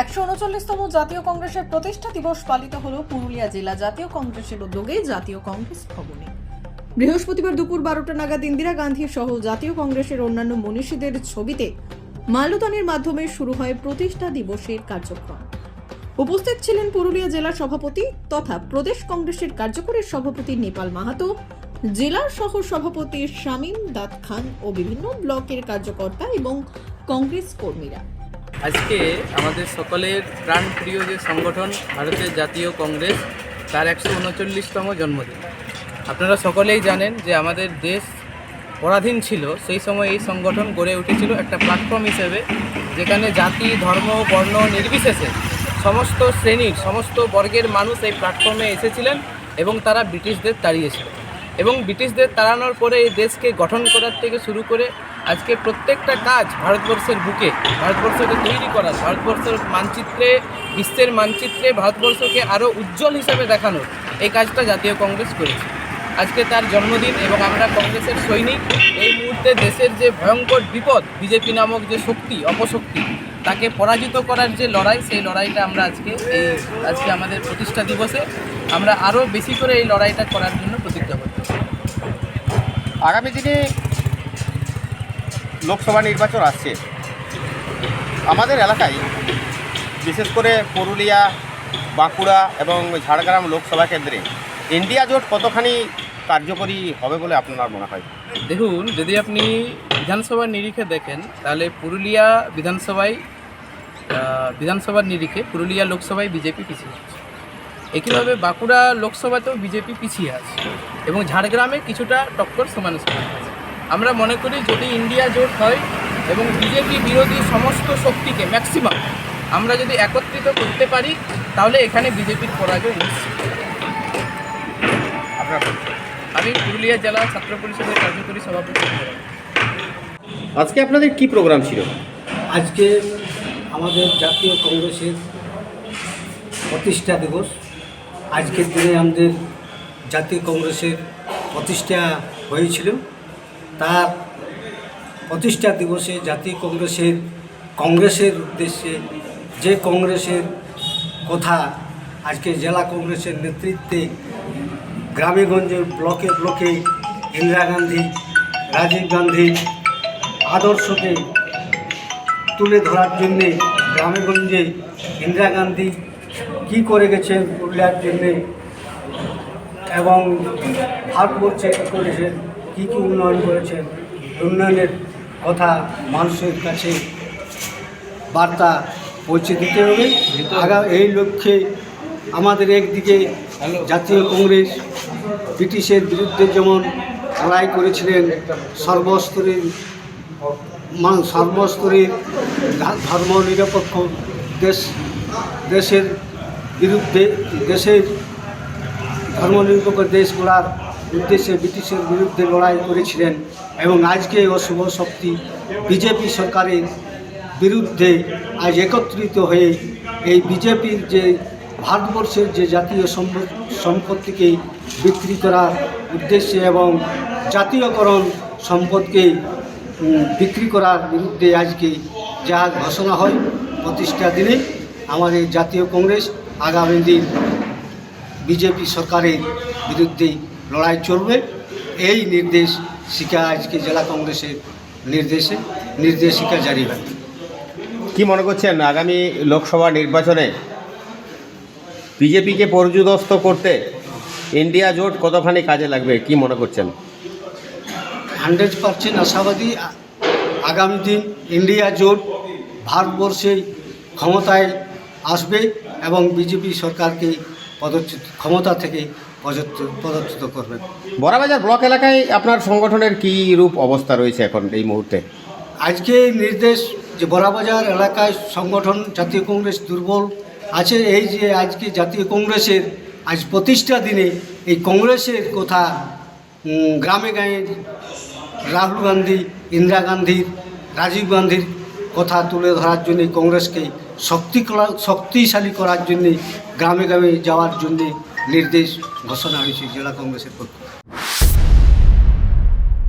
একশো উনচল্লিশতম জাতীয় কংগ্রেসের প্রতিষ্ঠা দিবস পালিত হল পুরুলিয়া জেলা জাতীয় কংগ্রেসের উদ্যোগে জাতীয় কংগ্রেস ভবনে। বৃহস্পতিবার দুপুর বারোটা নাগাদ ইন্দিরা গান্ধী সহ জাতীয় কংগ্রেসের অন্যান্য মনীষীদের ছবিতে মাল্যদানের মাধ্যমে শুরু হয় প্রতিষ্ঠা দিবসের কার্যক্রম। উপস্থিত ছিলেন পুরুলিয়া জেলা সভাপতি তথা প্রদেশ কংগ্রেসের কার্যকরী সভাপতি নেপাল মাহাতো জেলার সহ সভাপতি শামীম দাত খান ও বিভিন্ন ব্লকের কার্যকর্তা এবং কংগ্রেস কর্মীরা। আজকে আমাদের সকলের প্রাণপ্রিয় যে সংগঠন ভারতের জাতীয় কংগ্রেস, তার একশো উনচল্লিশতম জন্মদিন। আপনারা সকলেই জানেন যে আমাদের দেশ পরাধীন ছিল, সেই সময় এই সংগঠন গড়ে উঠেছিল একটা প্ল্যাটফর্ম হিসেবে, যেখানে জাতি, ধর্ম, বর্ণ নির্বিশেষে সমস্ত শ্রেণির, সমস্ত বর্গের মানুষ এই প্ল্যাটফর্মে এসেছিলেন এবং তারা ব্রিটিশদের তাড়িয়েছিলেন। এবং ব্রিটিশদের তাড়ানোর পরে এই দেশকে গঠন করার থেকে শুরু করে আজকে প্রত্যেকটা কাজ ভারতবর্ষের বুকে, ভারতবর্ষকে তৈরি করা, ভারতবর্ষের মানচিত্রে, বিশ্বের মানচিত্রে ভারতবর্ষকে আরও উজ্জ্বল হিসেবে দেখানোর এই কাজটা জাতীয় কংগ্রেস করেছে। আজকে তার জন্মদিন এবং আমরা কংগ্রেসের সৈনিক, এই মুহূর্তে দেশের যে ভয়ঙ্কর বিপদ, বিজেপি নামক যে শক্তি, অপশক্তি, তাকে পরাজিত করার যে লড়াই, সেই লড়াইটা আমরা আজকে এই, আজকে আমাদের প্রতিষ্ঠা দিবসে আমরা আরও বেশি করে এই লড়াইটা করার জন্য প্রতিজ্ঞা আগামী দিনে লোকসভা নির্বাচন আসছে। আমাদের এলাকায়, বিশেষ করে পুরুলিয়া, বাঁকুড়া এবং ঝাড়গ্রাম লোকসভা কেন্দ্রে ইন্ডিয়া জোট কতখানি কার্যকরী হবে বলে আপনার মনে হয়? দেখুন, যদি আপনি বিধানসভার নিরিখে দেখেন, তাহলে পুরুলিয়া বিধানসভায় বিধানসভার নিরিখে পুরুলিয়া লোকসভায় বিজেপি পিছিয়ে একইভাবে বাঁকুড়া লোকসভাতেও বিজেপি পিছিয়ে আছে এবং ঝাড়গ্রামে কিছুটা টক্কর সমান সমান আছে। আমরা মনে করি যদি ইন্ডিয়া জোট হয় এবং বিজেপি বিরোধী সমস্ত শক্তিকে ম্যাক্সিমাম আমরা যদি একত্রিত করতে পারি তাহলে এখানে বিজেপির পরাজয় নিশ্চিত। আমি পুরুলিয়া জেলা ছাত্র পরিষদের কার্যকরী সভাপতি আজকে আপনাদের কি প্রোগ্রাম ছিল? আজকে আমাদের জাতীয় কংগ্রেসের প্রতিষ্ঠা দিবস। আজকের দিনে আমাদের জাতীয় কংগ্রেসের প্রতিষ্ঠা হয়েছিল। তার প্রতিষ্ঠা দিবসে জাতীয় কংগ্রেসের কংগ্রেসের উদ্দেশ্যে যে কংগ্রেসের কথা আজকে জেলা কংগ্রেসের নেতৃত্বে গ্রামে গঞ্জে ব্লকে ব্লকে ইন্দিরা গান্ধী, রাজীব গান্ধী আদর্শকে তুলে ধরার জন্যে গ্রামেগঞ্জে ইন্দিরা গান্ধী কী করে গেছেন পুরুলিয়ার জন্যে? এবং ভারতবর্ষে কী করেছেন কী কী উন্নয়ন করেছেন উন্নয়নের কথা মানুষের কাছে বার্তা পৌঁছে দিতে হবে। এই লক্ষ্যে আমাদের একদিকে জাতীয় কংগ্রেস, ব্রিটিশের বিরুদ্ধে যেমন লড়াই করেছিলেন সর্বস্তরের মান, সর্বস্তরের ধা- ধর্মনিরপেক্ষ দেশ দেশের বিরুদ্ধে, দেশের ধর্মনিরপেক্ষ দেশ গড়ার উদ্দেশ্যে ব্রিটিশের বিরুদ্ধে লড়াই করেছিলেন এবং আজকে অশুভ শক্তি বিজেপি সরকারের বিরুদ্ধে আজ একত্রিত হয়ে এই বিজেপির যে ভারতবর্ষের যে জাতীয় সম্প- সম্পত্তিকে বিক্রি করার উদ্দেশ্যে এবং জাতীয়করণ সম্পদকে বিক্রি করার বিরুদ্ধে আজকে যা ঘোষণা হয় প্রতিষ্ঠা দিনে আমাদের জাতীয় কংগ্রেস আগামী দিন বিজেপি সরকারের বিরুদ্ধে লড়াই চলবে। এই নির্দেশ শিকা আজকে জেলা কংগ্রেসের নির্দেশে নির্দেশিকা জারি হয়। কি মনে করছেন? আগামী লোকসভা নির্বাচনে বিজেপিকে পর্যুদস্ত করতে ইন্ডিয়া জোট কতখানি কাজে লাগবে? কি মনে করছেন? হান্ড্রেড পার্সেন্ট আশাবাদী। আগামী দিন ইন্ডিয়া জোট ভারতবর্ষে ক্ষমতায় আসবে এবং বিজেপি সরকারকে পদচ্যুত ক্ষমতা থেকে পদচ্যুত পদচ্যুত করবে। বড়াবাজার ব্লক এলাকায় আপনার সংগঠনের কি রূপ অবস্থা রয়েছে এখন এই মুহূর্তে? আজকে নির্দেশ যে বড়াবাজার এলাকায় সংগঠন জাতীয় কংগ্রেস দুর্বল আছে এই যে আজকে জাতীয় কংগ্রেসের আজ প্রতিষ্ঠা দিনে এই কংগ্রেসের কথা গ্রামে গাঁয়ে রাহুল গান্ধী ইন্দিরা গান্ধীর রাজীব গান্ধীর কথা তুলে ধরার জন্যে কংগ্রেসকে শক্তি শক্তিশালী করার জন্যে গ্রামে গ্রামে যাওয়ার জন্যে নির্দেশ ঘোষণা হয়েছে জেলা কংগ্রেসের পক্ষ